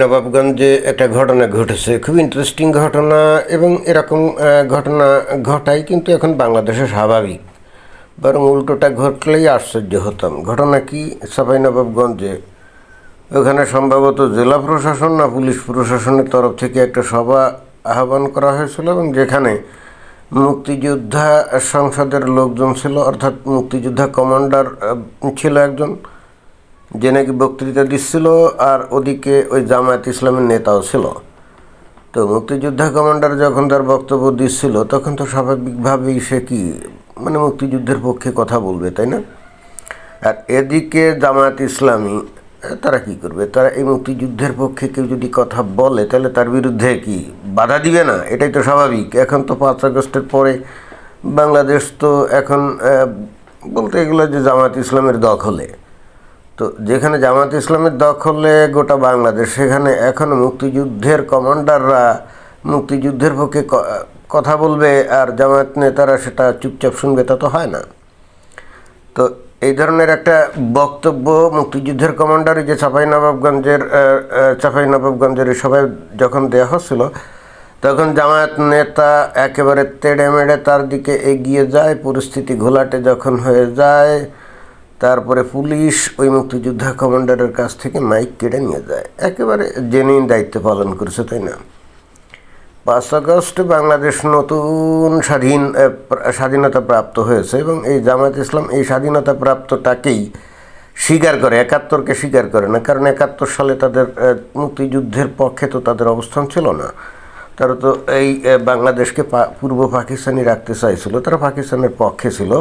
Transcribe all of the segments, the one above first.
নবাবগঞ্জে একটা ঘটনা ঘটেছে। খুব ইন্টারেস্টিং ঘটনা এবং এরকম ঘটনা ঘটাই কিন্তু এখন বাংলাদেশে স্বাভাবিক। বরং উল্টোটা ঘটলেই আশ্চর্য হতাম। ঘটনা কি? চাপাই নবাবগঞ্জে ওখানে সম্ভবত জেলা প্রশাসন না পুলিশ প্রশাসনের তরফ থেকে একটা সভা আহ্বান করা হয়েছিল এবং যেখানে মুক্তিযোদ্ধা সংসদের লোকজন ছিল, অর্থাৎ মুক্তিযোদ্ধা কমান্ডার ছিল একজন। যে নাকি বক্তৃতা দিচ্ছিল আর ওদিকে ওই জামায়াত ইসলামের নেতাও ছিল। তো মুক্তিযোদ্ধা কমান্ডার যখন তার বক্তব্য দিচ্ছিল, তখন তো স্বাভাবিকভাবেই সে কি মানে মুক্তিযুদ্ধের পক্ষে কথা বলবে, তাই না? আর এদিকে জামায়াত ইসলামী তারা কি করবে? তারা এই মুক্তিযুদ্ধের পক্ষে কেউ যদি কথা বলে, তাহলে তার বিরুদ্ধে কি বাধা দিবে না? এটাই তো স্বাভাবিক। এখন তো পাঁচ আগস্টের পরে বাংলাদেশ তো এখন বলতে এগুলো যে জামায়াত ইসলামের দখলে। তো যেখানে জামাত ইসলামের দখলে গোটা বাংলাদেশ, সেখানে এখন মুক্তিযুদ্ধের কমান্ডাররা মুক্তিযুদ্ধের পক্ষে কথা বলবে আর জামায়াত নেতারা সেটা চুপচাপ শুনবে, তা তো হয় না। তো এই ধরনের একটা বক্তব্য মুক্তিযুদ্ধের কমান্ডার যে চাপাই নবাবগঞ্জের চাপাই নবাবগঞ্জের সভায় যখন দেওয়া হচ্ছিল, তখন জামায়াত নেতা একেবারে তেড়ে মেড়ে তার দিকে এগিয়ে যায়, পরিস্থিতি ঘোলাটে যখন হয়ে যায় তারপরে পুলিশ ওই মুক্তিযোদ্ধা কমান্ডারের কাছ থেকে মাইক কেড়ে নিয়ে যায়। একেবারে জেনুইন দায়িত্ব পালন করেছে, তাই না? পাঁচ আগস্ট বাংলাদেশ নতুন স্বাধীন স্বাধীনতা প্রাপ্ত হয়েছে এবং এই জামায়াত ইসলাম এই স্বাধীনতা প্রাপ্তটাকেই স্বীকার করে, একাত্তরকে স্বীকার করে না। কারণ একাত্তর সালে তাদের মুক্তিযুদ্ধের পক্ষে তো তাদের অবস্থান ছিল না। তারা তো এই বাংলাদেশকে পূর্ব পাকিস্তানি রাখতে চাইছিল। তারা পাকিস্তানের পক্ষে ছিল।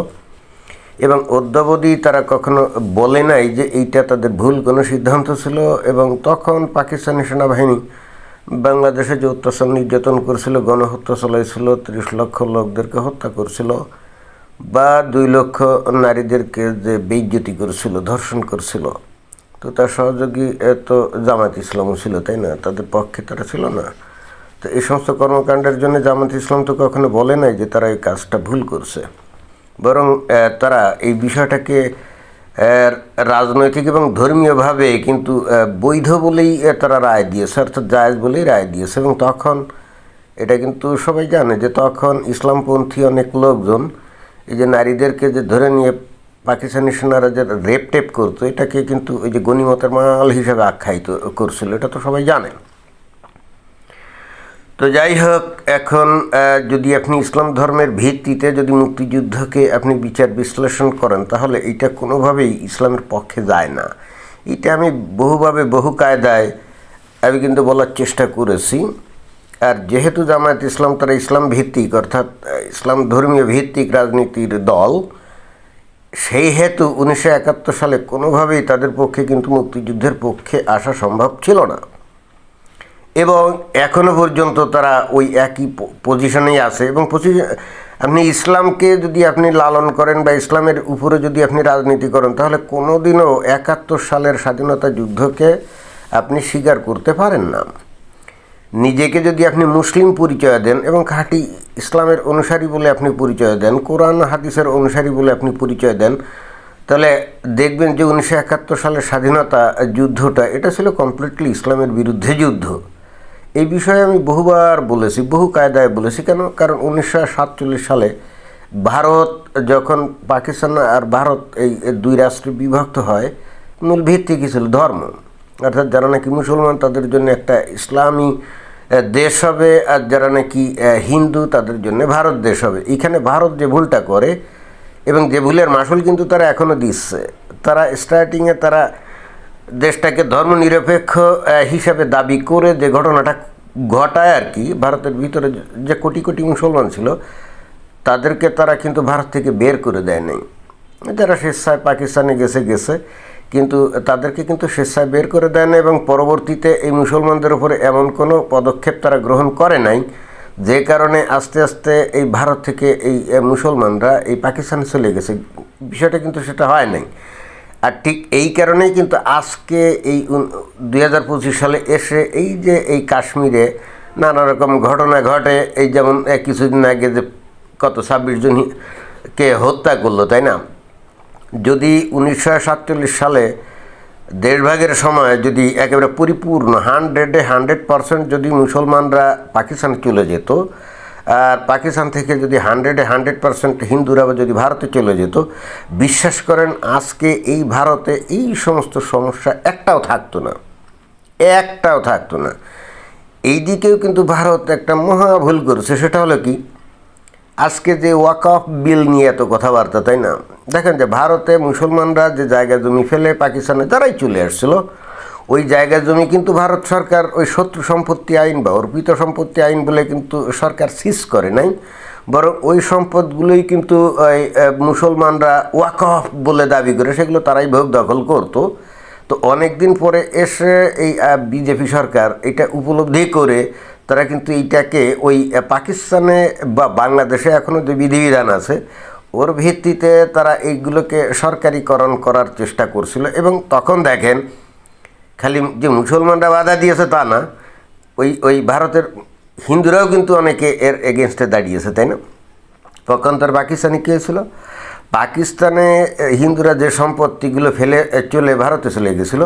এবং অদ্যাবধি তারা কখনো বলে নাই যে এইটা তাদের ভুল কোনো সিদ্ধান্ত ছিল এবং তখন পাকিস্তানি সেনাবাহিনী বাংলাদেশে যে অত্যাচার নির্যাতন করেছিল গণহত্যা চালাইছিল ত্রিশ লক্ষ লোকদেরকে হত্যা করছিল বা দুই লক্ষ নারীদেরকে যে বেইজ্জতি করেছিল ধর্ষণ করছিল তো তার সহযোগী এ, তো জামাত ইসলামও ছিল তাই না? তাদের পক্ষে তারা ছিল না। তো এই সমস্ত কর্মকাণ্ডের জন্য জামাত ইসলাম তো কখনো বলে নাই যে তারা এই কাজটা ভুল করছে। বরং তারা এই বিষয়টাকে রাজনৈতিক এবং ধর্মীয়ভাবে কিন্তু বৈধ বলেই তারা রায় দিয়েছে, অর্থাৎ জায়জ বলেই রায় দিয়েছে এবং তখন এটা কিন্তু সবাই জানে যে তখন ইসলামপন্থী অনেক লোকজন এই যে নারীদেরকে যে ধরে নিয়ে পাকিস্তানি সেনারা যে রেপ টেপ করতো, এটাকে কিন্তু ওই যে গণিমতের মাল হিসাবে আখ্যায়িত করছিল, এটা তো সবাই জানেন তো যাই হোক, এখন যদি আপনি ইসলাম ধর্মের ভিত্তিতে যদি মুক্তিযুদ্ধকে আপনি বিচার বিশ্লেষণ করেন, তাহলে এটা কোনোভাবেই ইসলামের পক্ষে যায় না। এটা আমি বহুভাবে বহু কায়দায় আমি কিন্তু বলার চেষ্টা করেছি। আর যেহেতু জামায়াত ইসলাম তারা ইসলাম ভিত্তিক, অর্থাৎ ইসলাম ধর্মীয় ভিত্তিক রাজনীতির দল, সেই হেতু উনিশশো একাত্তর সালে কোনোভাবেই তাদের পক্ষে কিন্তু মুক্তিযুদ্ধের পক্ষে আসা সম্ভব ছিল না। এবং এখনও পর্যন্ত তারা ওই একই পজিশনেই আছে এবং আপনি ইসলামকে যদি আপনি লালন করেন বা ইসলামের উপরে যদি আপনি রাজনীতি করেন, তাহলে কোনোদিনও একাত্তর সালের স্বাধীনতা যুদ্ধকে আপনি স্বীকার করতে পারেন না। নিজেকে যদি আপনি মুসলিম পরিচয় দেন এবং খাঁটি ইসলামের অনুসারী বলে আপনি পরিচয় দেন, কোরআন হাদিসের অনুসারী বলে আপনি পরিচয় দেন, তাহলে দেখবেন যে উনিশশো একাত্তর সালের স্বাধীনতা যুদ্ধটা, এটা ছিল কমপ্লিটলি ইসলামের বিরুদ্ধে যুদ্ধ। এই বিষয়ে আমি বহুবার বলেছি, বহু কায়দায় বলেছি। কেন? কারণ উনিশশো সাতচল্লিশ সালে ভারত যখন পাকিস্তান আর ভারত এই দুই রাষ্ট্রে বিভক্ত হয় মূল ভিত্তি কী ছিল? ধর্ম। অর্থাৎ যারা নাকি মুসলমান, তাদের জন্য একটা ইসলামী দেশ হবে। আর যারা নাকি হিন্দু, তাদের জন্য ভারত দেশ হবে। এখানে ভারত যে ভুলটা করে এবং যে ভুলের মাসুল কিন্তু তারা এখনও দিচ্ছে। তারা স্টার্টিংয়ে তারা দেশটাকে ধর্মনিরপেক্ষ হিসাবে দাবি করে যে ঘটনাটা ঘটায় আর কি, ভারতের ভিতরে যে কোটি কোটি মুসলমান ছিল, তাদেরকে তারা কিন্তু ভারত থেকে বের করে দেয় নাই। যারা স্বেচ্ছায় পাকিস্তানে গেছে গেছে, কিন্তু তাদেরকে কিন্তু স্বেচ্ছায় বের করে দেয় না এবং পরবর্তীতে এই মুসলমানদের উপরে এমন কোনো পদক্ষেপ তারা গ্রহণ করে নাই, যে কারণে আস্তে আস্তে এই ভারত থেকে এই মুসলমানরা এই পাকিস্তানে চলে গেছে। বিষয়টা কিন্তু সেটা হয় নাই। আর ঠিক এই কারণেই কিন্তু আজকে এই দুই হাজার পঁচিশ সালে এসে এই যে এই কাশ্মীরে নানা রকম ঘটনা ঘটে, এই যেমন কিছুদিন আগে যে কত ছাব্বিশ জন কে হত্যা করল, তাই না? যদি উনিশশো সাতচল্লিশ সালে দেশভাগের সময় যদি একেবারে পরিপূর্ণ হান্ড্রেডে হান্ড্রেড পারসেন্ট যদি মুসলমানরা পাকিস্তানে চলে যেত আর পাকিস্তান থেকে যদি হান্ড্রেডে হান্ড্রেড পারসেন্ট হিন্দুরা যদি ভারতে চলে যেত, বিশ্বাস করেন আজকে এই ভারতে এই সমস্ত সমস্যা একটাও থাকতো না। একটাও থাকতো না। এই দিকেও কিন্তু ভারত একটা মহা ভুল করেছে, সেটা হলো কি? আজকে যে ওয়াক অফ বিল নিয়ে এত কথাবার্তা, তাই না? দেখেন যে ভারতে মুসলমানরা যে জায়গা জমি ফেলে পাকিস্তানে, তারাই চলে আসছিল। ওই জায়গা জমি কিন্তু ভারত সরকার ওই শত্রু সম্পত্তি আইন বা অর্পিত সম্পত্তি আইন বলে কিন্তু সরকার সিজ করে নাই। বরং ওই সম্পদগুলোই কিন্তু মুসলমানরা ওয়াক অফ বলে দাবি করে, সেগুলো তারাই ভোগ দখল করতো। তো অনেক দিন পরে এসে এই বিজেপি সরকার এটা উপলব্ধি করে তারা কিন্তু এইটাকে ওই পাকিস্তানে বা বাংলাদেশে এখনও যে বিধিবিধান আছে, ওর ভিত্তিতে তারা এইগুলোকে সরকারিকরণ করার চেষ্টা করছিল। এবং তখন দেখেন খালি যে মুসলমানরা বাধা দিয়েছে তা না, ওই ওই ভারতের হিন্দুরাও কিন্তু অনেকে এর এগেনস্টে দাঁড়িয়েছে, তাই না? পক্ষান্তর পাকিস্তানে কী হয়েছিল? পাকিস্তানে হিন্দুরা যে সম্পত্তিগুলো ফেলে চলে ভারতে চলে গেছিল,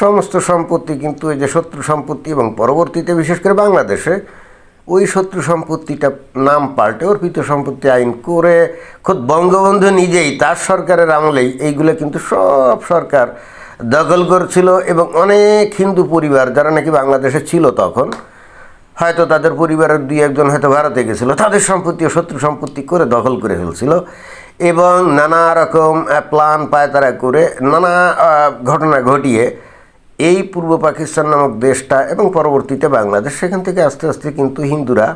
সমস্ত সম্পত্তি কিন্তু ওই যে শত্রু সম্পত্তি এবং পরবর্তীতে বিশেষ করে বাংলাদেশে, ওই শত্রু সম্পত্তিটা নাম পাল্টে অর্পিত সম্পত্তি আইন করে, খোদ বঙ্গবন্ধু নিজেই, তার সরকারের আমলেই এইগুলো কিন্তু সব সরকার দখল করছিল এবং অনেক হিন্দু পরিবার যারা নাকি বাংলাদেশে ছিল তখন হয়তো তাদের পরিবারের দুই একজন হয়তো ভারতে গেছিল তাদের সম্পত্তি শত্রু সম্পত্তি করে দখল করে ফেলছিল এবং নানা রকম আহ, প্ল্যান পায়তারা করে নানা ঘটনা ঘটিয়ে এই পূর্ব পাকিস্তান নামক দেশটা এবং পরবর্তীতে বাংলাদেশ সেখান থেকে আস্তে আস্তে কিন্তু হিন্দুরা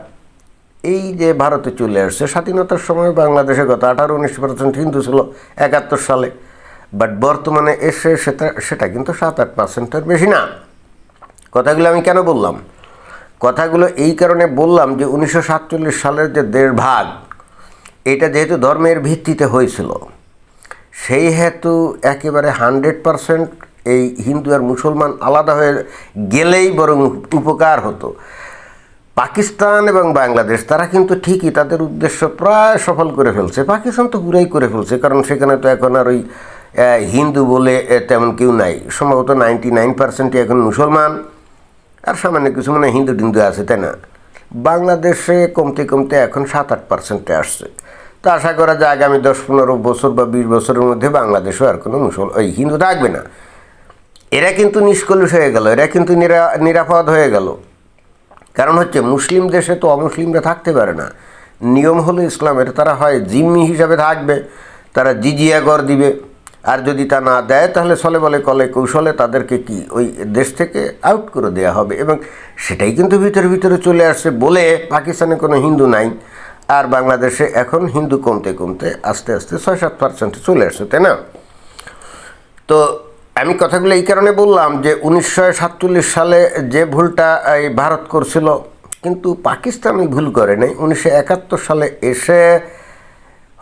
এই যে ভারতে চলে আসছে স্বাধীনতার সময় বাংলাদেশে গত আঠারো উনিশ পার্সেন্ট হিন্দু ছিল একাত্তর সালে। বাট বর্তমানে এসে সেটা সেটা কিন্তু সাত আট পার্সেন্টের বেশি না। কথাগুলো আমি কেন বললাম? কথাগুলো এই কারণে বললাম যে উনিশশো সাতচল্লিশ সালের যে দেড় ভাগ এটা যেহেতু ধর্মের ভিত্তিতে হয়েছিল, সেই হেতু একেবারে হান্ড্রেড পারসেন্ট এই হিন্দু আর মুসলমান আলাদা হয়ে গেলেই বরং উপকার হতো। পাকিস্তান এবং বাংলাদেশ, তারা কিন্তু ঠিকই তাদের উদ্দেশ্য প্রায় সফল করে ফেলছে, পাকিস্তান তো পুরাই করে ফেলছে, কারণ সেখানে তো এখন আর ওই হিন্দু বলে তেমন কেউ নাই। সম্ভবত নাইনটি নাইন পার্সেন্টই এখন মুসলমান। আর সামান্য কিছু মানে হিন্দু টিন্দু আছে, তাই না? বাংলাদেশে কমতে কমতে এখন সাত আট পার্সেন্টে আসছে। তো আশা করা যায় আগামী দশ পনেরো বছর বা বিশ বছরের মধ্যে বাংলাদেশেও আর কোনো মুসল, ওই হিন্দু থাকবে না। এরা কিন্তু নিষ্কলুষ হয়ে গেল, এরা কিন্তু নিরা, নিরাপদ হয়ে গেল। কারণ হচ্ছে মুসলিম দেশে তো অমুসলিমরা থাকতে পারে না। নিয়ম হলো ইসলামের, তারা হয় জিম্মি হিসাবে থাকবে, তারা জিজিয়া কর দিবে। আর যদি তা না দেয়, তাহলে ছলে বলে কলে কৌশলে তাদেরকে কি ওই দেশ থেকে আউট করে দেওয়া হবে? এবং সেটাই কিন্তু ভিতরে ভিতরে চলে আসছে বলে পাকিস্তানে কোনো হিন্দু নাই। আর বাংলাদেশে এখন হিন্দু কমতে কমতে আস্তে আস্তে ছয় সাত পার্সেন্টে চলে আসছে, তাই না? তো আমি কথাগুলো এই কারণে বললাম যে উনিশশো সাতচল্লিশ সালে যে ভুলটা এই ভারত করছিল, কিন্তু পাকিস্তান ভুল করে নাই। উনিশশো একাত্তর সালে এসে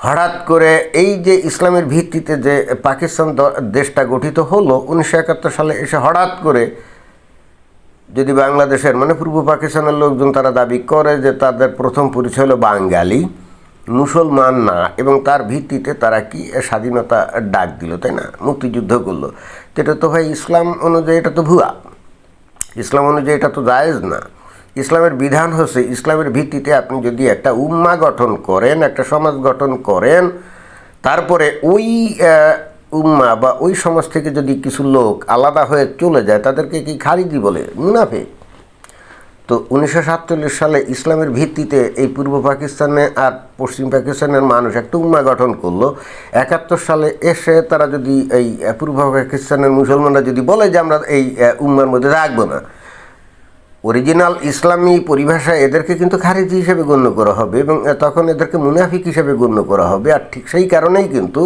হঠাৎ করে এই যে ইসলামের ভিত্তিতে যে পাকিস্তান দেশটা গঠিত হলো, উনিশশো একাত্তর সালে এসে হঠাৎ করে যদি বাংলাদেশের মানে পূর্ব পাকিস্তানের লোকজন তারা দাবি করে যে তাদের প্রথম পরিচয় হলো বাঙালি, মুসলমান না এবং তার ভিত্তিতে তারা কি স্বাধীনতা ডাক দিল, তাই না? মুক্তিযুদ্ধ করল। এটা তো ভাই ইসলাম অনুযায়ী এটা তো ভুয়া। ইসলাম অনুযায়ী এটা তো জায়েজ না। ইসলামের বিধান হচ্ছে, ইসলামের ভিত্তিতে আপনি যদি একটা উম্মা গঠন করেন, একটা সমাজ গঠন করেন, তারপরে ওই উম্মা বা ওই সমাজ থেকে যদি কিছু লোক আলাদা হয়ে চলে যায়, তাদেরকে কি খারিজি বলে? মুনাফে তো উনিশশো সাতচল্লিশ সালে ইসলামের ভিত্তিতে এই পূর্ব পাকিস্তানে আর পশ্চিম পাকিস্তানের মানুষ একটা উম্মা গঠন করল। একাত্তর সালে এসে তারা যদি এই পূর্ব পাকিস্তানের মুসলমানরা যদি বলে যে আমরা এই উম্মার মধ্যে রাখব না অরিজিনাল ইসলামী পরিভাষায় এদেরকে কিন্তু খারিজি হিসেবে গণ্য করা হবে এবং তখন এদেরকে মুনাফিক হিসেবে গণ্য করা হবে। আর ঠিক সেই কারণেই কিন্তু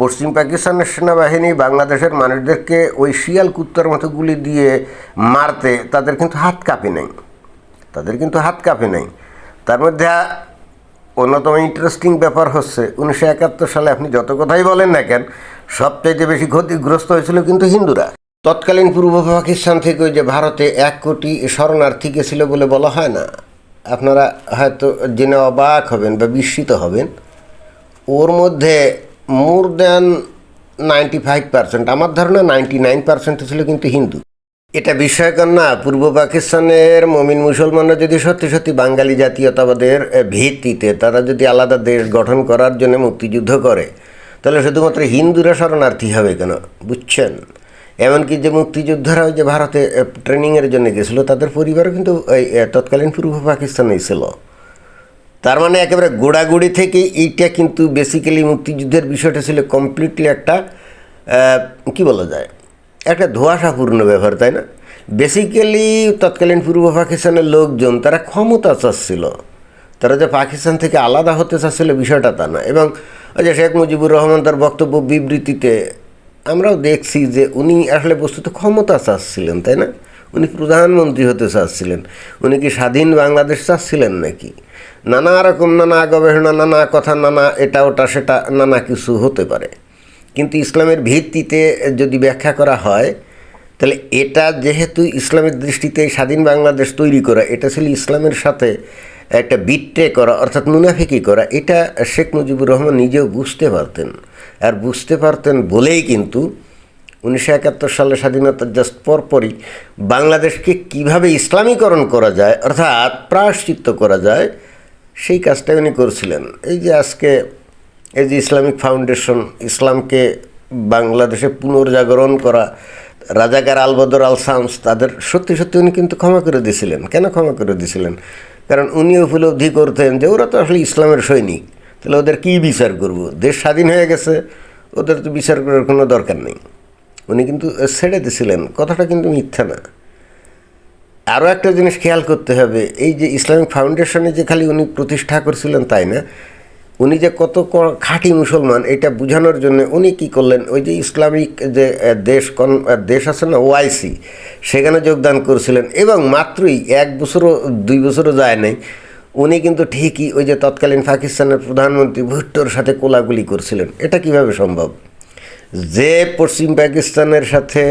পশ্চিম পাকিস্তানের সেনাবাহিনী বাংলাদেশের মানুষদেরকে ওই শিয়াল কুত্তার মতো গুলি দিয়ে মারতে তাদের কিন্তু হাত কাঁপে নাই। তাদের কিন্তু হাত কাঁপে নাই। তার মধ্যে অন্যতম ইন্টারেস্টিং ব্যাপার হচ্ছে, উনিশশো একাত্তর সালে আপনি যত কথাই বলেন না কেন, সবচাইতে বেশি ক্ষতিগ্রস্ত হয়েছিল কিন্তু হিন্দুরা। তৎকালীন পূর্ব পাকিস্তান থেকে যে ভারতে এক কোটি শরণার্থী গেছিল বলে বলা হয় না? আপনারা হয়তো জেনে অবাক হবেন বা বিস্মিত হবেন। ওর মধ্যে more than ninety five percent, আমার ধারণা নাইনটি নাইন পার্সেন্ট ছিল কিন্তু হিন্দু। এটা বিস্ময়কর না, পূর্ব পাকিস্তানের মমিন মুসলমানরা যদি সত্যি সত্যি বাঙালি জাতীয়তাবাদের ভিত্তিতে তারা যদি আলাদা দেশ গঠন করার জন্য মুক্তিযুদ্ধ করে, তাহলে শুধুমাত্র হিন্দুরা শরণার্থী হবে কেন? বুঝছেন? এমনকি যে মুক্তিযোদ্ধারা ওই যে ভারতে ট্রেনিংয়ের জন্য গেছিল, তাদের পরিবারও কিন্তু তৎকালীন পূর্ব পাকিস্তানেই ছিল। তার মানে একেবারে গোড়াগুড়ি থেকে এইটা কিন্তু বেসিক্যালি মুক্তিযুদ্ধের বিষয়টা ছিল কমপ্লিটলি একটা কি বলা যায়, একটা ধোঁয়াশাপূর্ণ ব্যাপার, তাই না? বেসিক্যালি তৎকালীন পূর্ব পাকিস্তানের লোকজন, তারা ক্ষমতা চাচ্ছিল। তারা যে পাকিস্তান থেকে আলাদা হতে চাচ্ছিল বিষয়টা তা না এবং ওই যে শেখ মুজিবুর রহমান তার বক্তব্য বিবৃতিতে আমরাও দেখছি যে উনি আসলে বস্তুত ক্ষমতা চাচ্ছিলেন, তাই না? উনি প্রধানমন্ত্রী হতে চাচ্ছিলেন। উনি কি স্বাধীন বাংলাদেশ চাচ্ছিলেন নাকি? নানা রকম নানা গবেষণা, নানা কথা, নানা এটা, ওটা, সেটা, নানা কিছু হতে পারে। কিন্তু ইসলামের ভিত্তিতে যদি ব্যাখ্যা করা হয়, তাহলে এটা যেহেতু ইসলামের দৃষ্টিতে স্বাধীন বাংলাদেশ তৈরি করা, এটা ছিল ইসলামের সাথে একটা বিট্রে করা, অর্থাৎ মুনাফিকি করা, এটা শেখ মুজিবুর রহমান নিজেও বুঝতে পারতেন। আর বুঝতে পারতেন বলেই কিন্তু উনিশশো একাত্তর সালে স্বাধীনতার জাস্ট পরপরই বাংলাদেশকে কীভাবে ইসলামীকরণ করা যায়, অর্থাৎ প্রায়শ্চিত্ত করা যায়, সেই কাজটা উনি করছিলেন। এই যে আজকে এই যে ইসলামিক ফাউন্ডেশন, ইসলামকে বাংলাদেশে পুনর্জাগরণ করা, রাজাকার আলবদর আল শামস তাদের সত্যি সত্যি উনি কিন্তু ক্ষমা করে দিয়েছিলেন। কেন ক্ষমা করে দিয়েছিলেন? কারণ উনি উপলব্ধি করতেন যে ওরা তো আসলে ইসলামের সৈনিক। তাহলে ওদের কী বিচার করব? দেশ স্বাধীন হয়ে গেছে, ওদের তো বিচার করার কোনো দরকার নেই। উনি কিন্তু ছেড়ে দিয়েছিলেন কথাটা কিন্তু মিথ্যা না। আরও একটা জিনিস খেয়াল করতে হবে, এই যে ইসলামিক ফাউন্ডেশনে যে খালি উনি প্রতিষ্ঠা করছিলেন তাই না উনি যে কত খাঁটি মুসলমান, এটা বোঝানোর জন্য উনি কি করলেন? ওই যে ইসলামিক যে দেশ কন দেশ আছে না, ওআইসি, সেখানে যোগদান করেছিলেন এবং মাত্রই এক বছরও, দুই বছরও যায় নাই। উনি কিন্তু ঠিকই ওই যে তৎকালীন পাকিস্তানের প্রধানমন্ত্রী ভুট্টোর সাথে কোলাগুলি করছিলেন। এটা কীভাবে সম্ভব? যে পশ্চিম পাকিস্তানের সাথে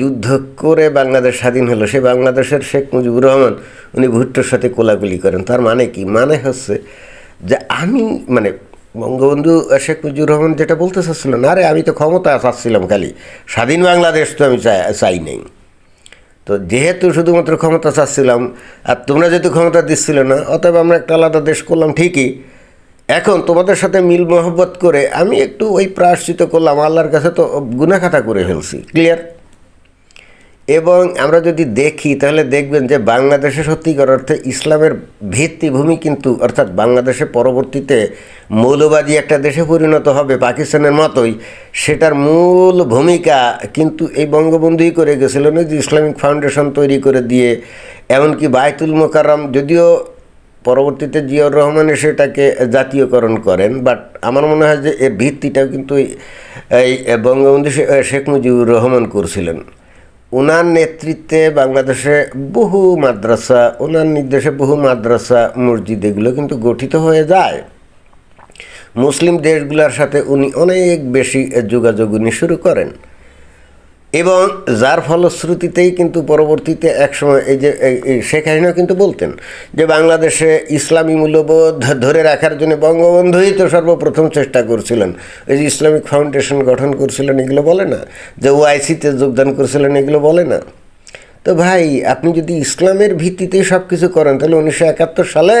যুদ্ধ করে বাংলাদেশ স্বাধীন হলো, সে বাংলাদেশের শেখ মুজিবুর রহমান, উনি ভুট্টোর সাথে কোলাগুলি করেন। তার মানে কি? মানে হচ্ছে যে আমি মানে বঙ্গবন্ধু শেখ মুজিবুর রহমান যেটা বলতে চাচ্ছিলেন, আরে আমি তো ক্ষমতা চাচ্ছিলাম খালি, স্বাধীন বাংলাদেশ তো আমি চাই চাই নেই। তো যেহেতু শুধুমাত্র ক্ষমতা চাচ্ছিলাম, আর তোমরা যেহেতু ক্ষমতা দিচ্ছিল না, অতএব আমরা একটা আলাদা দেশ করলাম ঠিকই। এখন তোমাদের সাথে মিল মহব্বত করে আমি একটু ওই প্রায়শ্চিত করলাম, আল্লাহর কাছে তো গুনাখাতা করে ফেলছি ক্লিয়ার এবং আমরা যদি দেখি, তাহলে দেখবেন যে বাংলাদেশে সত্যিকার অর্থে ইসলামের ভিত্তিভূমি কিন্তু, অর্থাৎ বাংলাদেশে পরবর্তীতে মৌলবাদী একটা দেশে পরিণত হবে পাকিস্তানের মতোই, সেটার মূল ভূমিকা কিন্তু এই বঙ্গবন্ধুই করে গেছিলেন ওই যে ইসলামিক ফাউন্ডেশন তৈরি করে দিয়ে, এমনকি বায়তুল মোকাররম, যদিও পরবর্তীতে জিয়াউর রহমান সেটাকে জাতীয়করণ করেন, বাট আমার মনে হয় যে এর ভিত্তিটাও কিন্তু এই বঙ্গবন্ধু শেখ মুজিবুর রহমান করছিলেন। ওনার নেতৃত্বে বাংলাদেশে বহু মাদ্রাসা ওনার নির্দেশে বহু মাদ্রাসা, মসজিদ এগুলো কিন্তু গঠিত হয়ে যায়। মুসলিম দেশগুলোর সাথে উনি অনেক বেশি যোগাযোগ উনি শুরু করেন। এবং যার ফলশ্রুতিতেই কিন্তু পরবর্তীতে একসময় এই যে শেখ হাসিনা কিন্তু বলতেন যে বাংলাদেশে ইসলামী মূল্যবোধ ধরে রাখার জন্য বঙ্গবন্ধুই তো সর্বপ্রথম চেষ্টা করছিলেন। এই যে ইসলামিক ফাউন্ডেশন গঠন করছিলেন, এগুলো বলে না? যে ওআইসিতে যোগদান করছিলেন, এগুলো বলে না? তো ভাই, আপনি যদি ইসলামের ভিত্তিতেই সব কিছু করেন, তাহলে উনিশশো একাত্তর সালে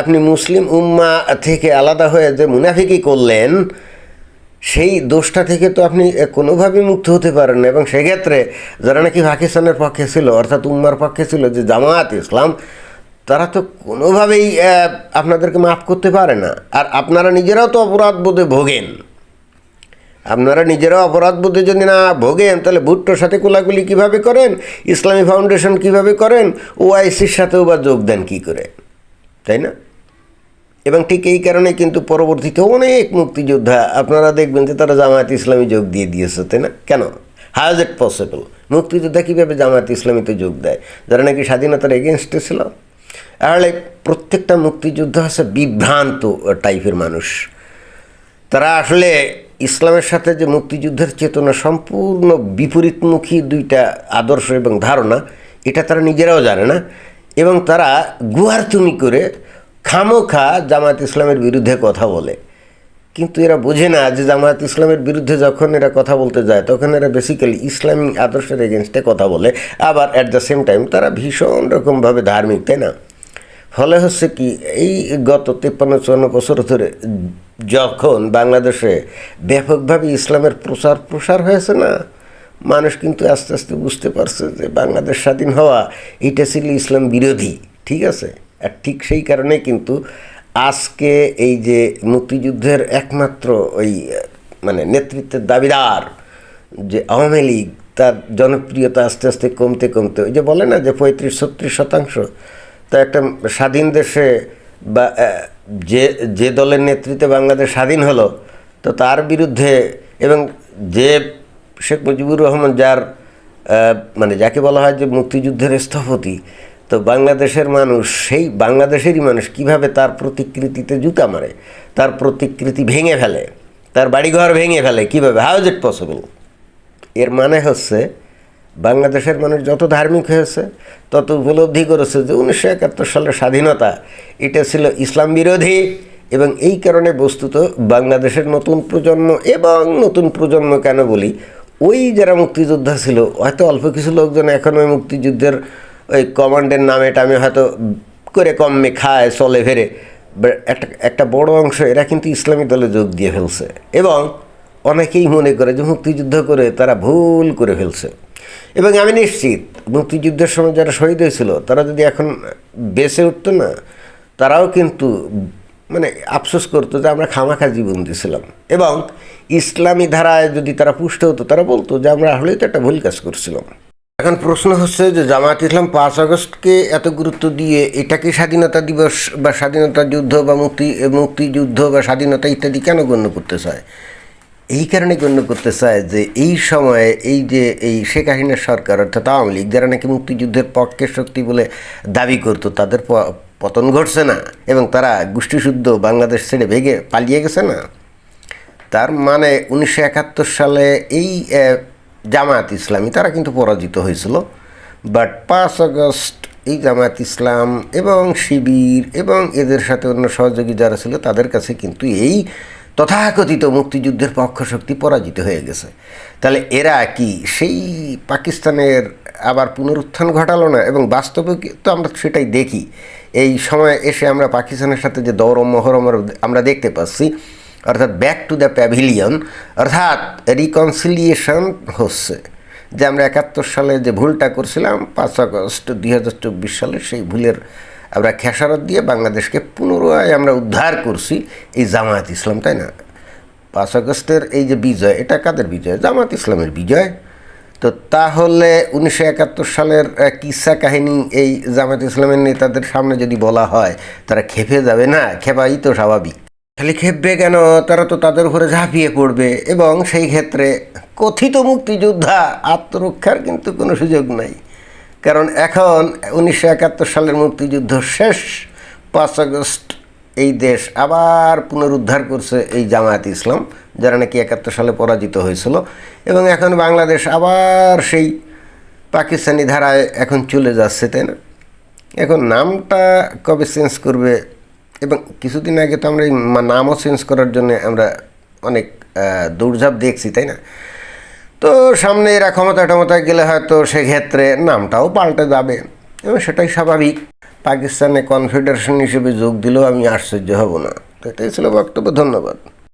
আপনি মুসলিম উম্মা থেকে আলাদা হয়ে যে মুনাফিকি করলেন সেই দোষটা থেকে তো আপনি কোনোভাবেই মুক্ত হতে পারেন না। এবং সেক্ষেত্রে যারা নাকি পাকিস্তানের পক্ষে ছিল, অর্থাৎ উম্মার পক্ষে ছিল, যে জামায়াত ইসলাম, তারা তো কোনোভাবেই আপনাদেরকে মাফ করতে পারে না। আর আপনারা নিজেরাও তো অপরাধ বোধে ভোগেন। আপনারা নিজেরাও অপরাধ বোধে যদি না ভোগেন, তাহলে ভুট্টোর সাথে কোলাকুলি কীভাবে করেন? ইসলামী ফাউন্ডেশন কীভাবে করেন? ওআইসির সাথেও বা যোগ দেন কী করে? তাই না? এবং ঠিক এই কারণে কিন্তু পরবর্তীতে অনেক মুক্তিযোদ্ধা, আপনারা দেখবেন যে তারা জামায়াত ইসলামী যোগ দিয়ে দিয়েছে, তাই না? কেন? হাউ ইজ ইট পসিবল মুক্তিযোদ্ধা কীভাবে জামায়াত ইসলামীতে যোগ দেয়? যারা নাকি স্বাধীনতার এগেনস্টে ছিল? তাহলে প্রত্যেকটা মুক্তিযোদ্ধা হচ্ছে বিভ্রান্ত টাইপের মানুষ। তারা আসলে ইসলামের সাথে যে মুক্তিযুদ্ধের চেতনা সম্পূর্ণ বিপরীতমুখী দুইটা আদর্শ এবং ধারণা, এটা তারা নিজেরাও জানে না। এবং তারা গুহার তুমি করে খামোখা জামাত ইসলামের বিরুদ্ধে কথা বলে। কিন্তু এরা বোঝে না যে জামায়াত ইসলামের বিরুদ্ধে যখন এরা কথা বলতে যায়, তখন এরা বেসিক্যালি ইসলামী আদর্শের এগেনস্টে কথা বলে। আবার অ্যাট দ্য সেম টাইম তারা ভীষণ রকমভাবে ধার্মিক, তাই না? ফলে হচ্ছে কি, এই গত তিপ্পান্ন চুয়ান্ন বছর ধরে যখন বাংলাদেশে ব্যাপকভাবে ইসলামের প্রচার প্রসার হয়েছে না, মানুষ কিন্তু আস্তে আস্তে বুঝতে পারছে যে বাংলাদেশ স্বাধীন হওয়া, এটা ছিল ইসলাম বিরোধী, ঠিক আছে? আর ঠিক সেই কারণে কিন্তু আজকে এই যে মুক্তিযুদ্ধের একমাত্র ওই মানে নেতৃত্বের দাবিদার যে আওয়ামী লীগ, তার জনপ্রিয়তা আস্তে আস্তে কমতে কমতে, ওই যে বলে না যে পঁয়ত্রিশ ছত্রিশ শতাংশ, তো একটা স্বাধীন দেশে বা যে যে দলের নেতৃত্বে বাংলাদেশ স্বাধীন হলো, তো তার বিরুদ্ধে এবং যে শেখ মুজিবুর রহমান যার মানে যাকে বলা হয় যে মুক্তিযুদ্ধের স্থপতি তো বাংলাদেশের মানুষ, সেই বাংলাদেশেরই মানুষ কীভাবে তার প্রতিকৃতিতে জুতা মারে? তার প্রতিকৃতি ভেঙে ফেলে। তার বাড়িঘর ভেঙে ফেলে কীভাবে? হাউ ইজ ইট পসিবল এর মানে হচ্ছে, বাংলাদেশের মানুষ যত ধার্মিক হয়েছে, তত উপলব্ধি করেছে যে উনিশশো একাত্তর সালের স্বাধীনতা, এটা ছিল ইসলাম বিরোধী এবং এই কারণে বস্তুত বাংলাদেশের নতুন প্রজন্ম এবং নতুন প্রজন্ম কেন বলি, ওই যারা মুক্তিযোদ্ধা ছিল, হয়তো অল্প কিছু লোকজন এখন ওই মুক্তিযুদ্ধের ওই কমান্ডের নামে টামে হয়তো করে কমে খায়, চলে ফেরে। একটা একটা বড় অংশ এরা কিন্তু ইসলামী দলে যোগ দিয়ে ফেলছে। এবং অনেকেই মনে করে যে মুক্তিযুদ্ধ করে তারা ভুল করে ফেলছে। এবং আমি নিশ্চিত, মুক্তিযুদ্ধের সময় যারা শহীদ হয়েছিল, তারা যদি এখন বেঁচে উঠতো না, তারাও কিন্তু মানে আফসোস করতো যে আমরা খামাখা জীবন দিয়েছিলাম। এবং ইসলামী ধারায় যদি তারা পুষ্ট হতো, তারা বলতো যে আমরা আসলেই তো একটা ভুল কাজ করছিলাম। এখন প্রশ্ন হচ্ছে যে জামায়াত ইসলাম পাঁচ আগস্টকে এত গুরুত্ব দিয়ে এটাকে স্বাধীনতা দিবস বা স্বাধীনতা যুদ্ধ বা মুক্তি, মুক্তিযুদ্ধ বা স্বাধীনতা ইত্যাদি কেন গণ্য করতে চায়? এই কারণে গণ্য করতে চায় যে এই সময়ে এই যে এই শেখ হাসিনার সরকার, অর্থাৎ আওয়ামী লীগ, যারা নাকি মুক্তিযুদ্ধের পক্ষের শক্তি বলে দাবি করতো, তাদের পতন ঘটছে না এবং তারা গোষ্ঠীশুদ্ধ বাংলাদেশ ছেড়ে ভেগে পালিয়ে গেছে না। তার মানে উনিশশো একাত্তর সালে এই জামায়াত ইসলামী, তারা কিন্তু পরাজিত হয়েছিল। বাট পাঁচ আগস্ট এই জামায়াত ইসলাম এবং শিবির এবং এদের সাথে অন্য সহযোগী যারা ছিল, তাদের কাছে কিন্তু এই তথাকথিত মুক্তিযুদ্ধের পক্ষ শক্তি পরাজিত হয়ে গেছে। তাহলে এরা কি সেই পাকিস্তানের আবার পুনরুত্থান ঘটালো না? এবং বাস্তবে তো আমরা সেটাই দেখি। এই সময় এসে আমরা পাকিস্তানের সাথে যে দৌরম মহরম আমরা দেখতে পাচ্ছি অর্থাৎ ব্যাক টু দ্য প্যাভিলিয়ন অর্থাৎ রিকনসিলিয়েশন হচ্ছে। যে আমরা একাত্তর সালে যে ভুলটা করছিলাম, পাঁচ আগস্ট দুই হাজার চব্বিশ সালে সেই ভুলের আমরা খেসারত দিয়ে বাংলাদেশকে পুনরায় আমরা উদ্ধার করছি এই জামায়াত ইসলাম, তাই না? পাঁচ আগস্টের এই যে বিজয়, এটা কাদের বিজয়? জামাত ইসলামের বিজয়। তো তাহলে উনিশশো একাত্তর সালের কিসসা কাহিনী এই জামাত ইসলামের নেতাদের সামনে যদি বলা হয়, তারা খেপে যাবে না? খেপাই তো স্বাভাবিক। খালি খেপবে কেন? তারা তো তাদের উপরে ঝাঁপিয়ে পড়বে। এবং সেই ক্ষেত্রে কথিত মুক্তিযোদ্ধা আত্মরক্ষার কিন্তু কোনো সুযোগ নাই। কারণ এখন উনিশশো একাত্তর সালের মুক্তিযুদ্ধ শেষ, পাঁচ আগস্ট এই দেশ আবার পুনরুদ্ধার করছে এই জামায়াত ইসলাম, যারা নাকি একাত্তর সালে পরাজিত হয়েছিল। এবং এখন বাংলাদেশ আবার সেই পাকিস্তানি ধারায় এখন চলে যাচ্ছে, তাই না? এখন নামটা কবে চেঞ্জ করবে এবং কিছুদিন আগে তো আমরা এই নামও চেঞ্জ করার জন্য আমরা অনেক দৌড়ঝাঁপ দেখছি, তাই না? তো সামনে এরা ক্ষমতা টমতায় গেলে হয়তো সেক্ষেত্রে নামটাও পাল্টে যাবে। এবং সেটাই স্বাভাবিক। পাকিস্তানে কনফেডারেশন হিসেবে যোগ দিলেও আমি আশ্চর্য হব না। তো এটাই ছিল বক্তব্য। ধন্যবাদ।